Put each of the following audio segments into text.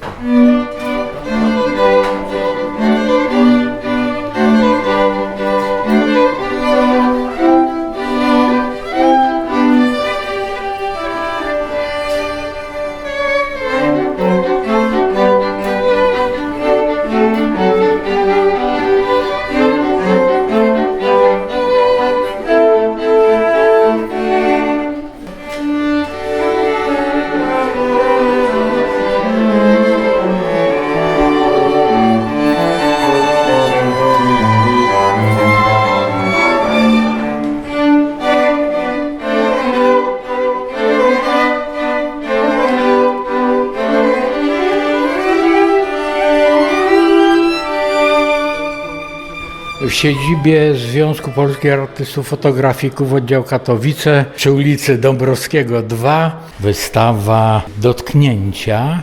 Música W siedzibie Związku Polskich Artystów Fotografików oddział Katowice przy ulicy Dąbrowskiego 2 wystawa Dotknięcia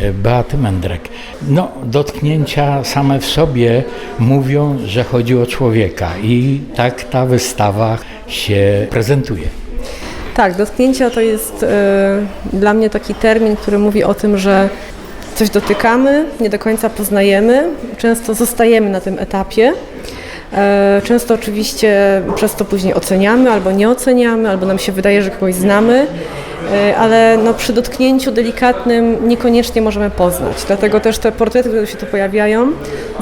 e, Beaty Mędrek. No, dotknięcia same w sobie mówią, że chodzi o człowieka i tak ta wystawa się prezentuje. Tak, dotknięcia to jest e, dla mnie taki termin, który mówi o tym, że coś dotykamy, nie do końca poznajemy, często zostajemy na tym etapie. E, Często oczywiście przez to później oceniamy albo nie oceniamy, albo nam się wydaje, że kogoś znamy, ale no przy dotknięciu delikatnym niekoniecznie możemy poznać. Dlatego też te portrety, które się tu pojawiają,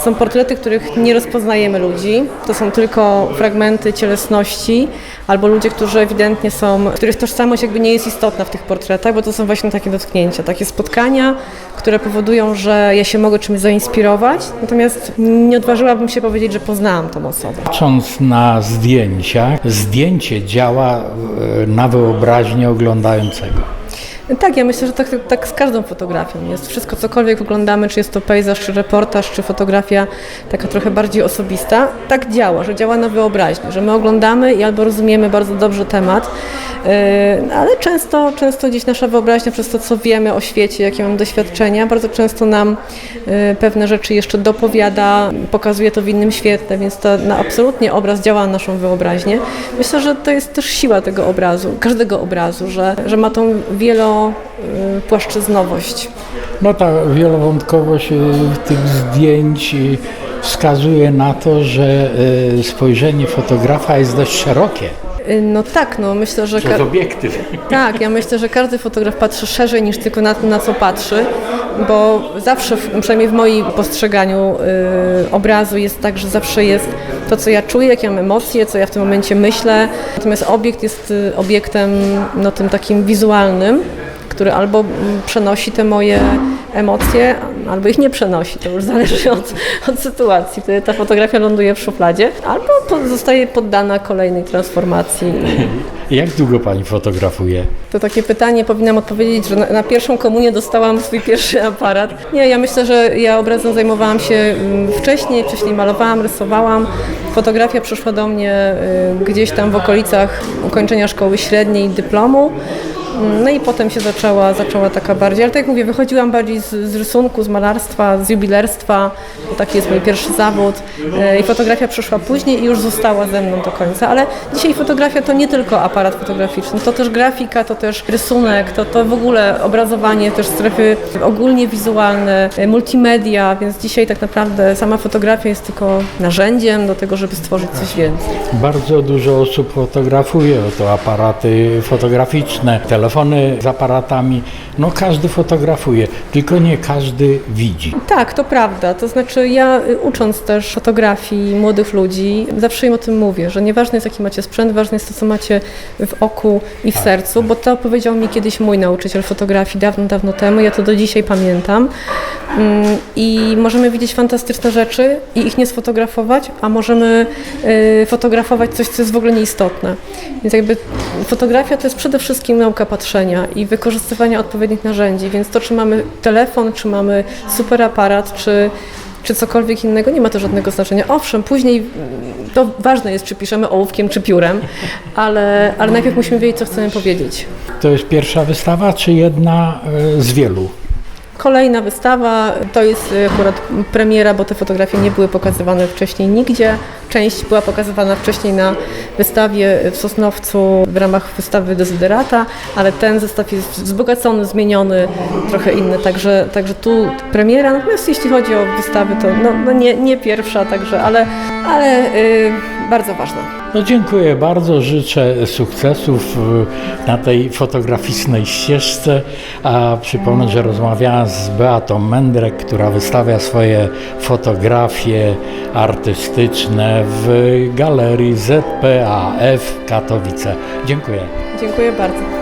są portrety, których nie rozpoznajemy ludzi. To są tylko fragmenty cielesności albo ludzie, którzy ewidentnie są, których tożsamość jakby nie jest istotna w tych portretach, bo to są właśnie takie dotknięcia, takie spotkania, które powodują, że ja się mogę czymś zainspirować, natomiast nie odważyłabym się powiedzieć, że poznałam tą osobę. Patrząc na zdjęcia, zdjęcie działa e, na wyobraźnię gorącego. Tak, ja myślę, że tak, tak z każdą fotografią jest. Wszystko, cokolwiek oglądamy, czy jest to pejzaż, czy reportaż, czy fotografia taka trochę bardziej osobista, tak działa, że działa na wyobraźnię, że my oglądamy i albo rozumiemy bardzo dobrze temat, yy, ale często, często gdzieś nasza wyobraźnia przez to, co wiemy o świecie, jakie mamy doświadczenia, bardzo często nam yy, pewne rzeczy jeszcze dopowiada, pokazuje to w innym świetle, więc to na absolutnie obraz działa na naszą wyobraźnię. Myślę, że to jest też siła tego obrazu, każdego obrazu, że, że ma tą wielopłaszczyznowość. No ta wielowątkowość y, tych zdjęć y, wskazuje na to, że y, spojrzenie fotografa jest dość szerokie. No tak, no myślę, że... Przez obiektyw. Tak, ja myślę, że każdy fotograf patrzy szerzej niż tylko na to, na co patrzy, bo zawsze, przynajmniej w moim postrzeganiu y, obrazu jest tak, że zawsze jest to, co ja czuję, jakie mam emocje, co ja w tym momencie myślę. Natomiast obiekt jest obiektem no, tym takim wizualnym, który albo przenosi te moje emocje, albo ich nie przenosi. To już zależy od, od sytuacji. Wtedy ta fotografia ląduje w szufladzie, albo po, zostaje poddana kolejnej transformacji. Jak długo pani fotografuje? To takie pytanie powinnam odpowiedzieć, że na, na pierwszą komunię dostałam swój pierwszy aparat. Nie, ja myślę, że ja obrazem zajmowałam się mm, wcześniej, wcześniej malowałam, rysowałam. Fotografia przyszła do mnie y, gdzieś tam w okolicach ukończenia szkoły średniej dyplomu. No i potem się zaczęła, zaczęła taka bardziej, ale tak jak mówię, wychodziłam bardziej z, z rysunku, z malarstwa, z jubilerstwa, bo taki jest mój pierwszy zawód. E, I fotografia przyszła później i już została ze mną do końca. Ale dzisiaj fotografia to nie tylko aparat fotograficzny, to też grafika, to też rysunek, to, to w ogóle obrazowanie, też strefy ogólnie wizualne, e, multimedia, więc dzisiaj tak naprawdę sama fotografia jest tylko narzędziem do tego, żeby stworzyć coś więcej. Bardzo dużo osób fotografuje, oto aparaty fotograficzne, telefony z aparatami. No każdy fotografuje, tylko nie każdy widzi. Tak, to prawda. To znaczy ja y, ucząc też fotografii młodych ludzi, zawsze im o tym mówię, że nieważne jest jaki macie sprzęt, ważne jest to, co macie w oku i w sercu, bo to powiedział mi kiedyś mój nauczyciel fotografii dawno, dawno temu, ja to do dzisiaj pamiętam. Mm, I możemy widzieć fantastyczne rzeczy i ich nie sfotografować, a możemy y, fotografować coś, co jest w ogóle nieistotne. Więc jakby fotografia to jest przede wszystkim nauka patrzenia i wykorzystywania odpowiednich narzędzi, więc to, czy mamy telefon, czy mamy super aparat, czy, czy cokolwiek innego, nie ma to żadnego znaczenia. Owszem, później mm, to ważne jest, czy piszemy ołówkiem, czy piórem, ale, ale najpierw musimy wiedzieć, co chcemy powiedzieć. To jest pierwsza wystawa, czy jedna e, z wielu? Kolejna wystawa to jest y, akurat premiera, bo te fotografie nie były pokazywane wcześniej nigdzie, część była pokazywana wcześniej na wystawie w Sosnowcu w ramach wystawy Desiderata, ale ten zestaw jest wzbogacony, zmieniony, trochę inny, także, także tu premiera, natomiast jeśli chodzi o wystawy, to no, no nie, nie pierwsza, także, ale, ale y, bardzo ważna. No dziękuję bardzo, życzę sukcesów y, na tej fotograficznej ścieżce, a przypomnę, że rozmawiałem z Beatą Mędrek, która wystawia swoje fotografie artystyczne w galerii ZPAF Katowice. Dziękuję. Dziękuję bardzo.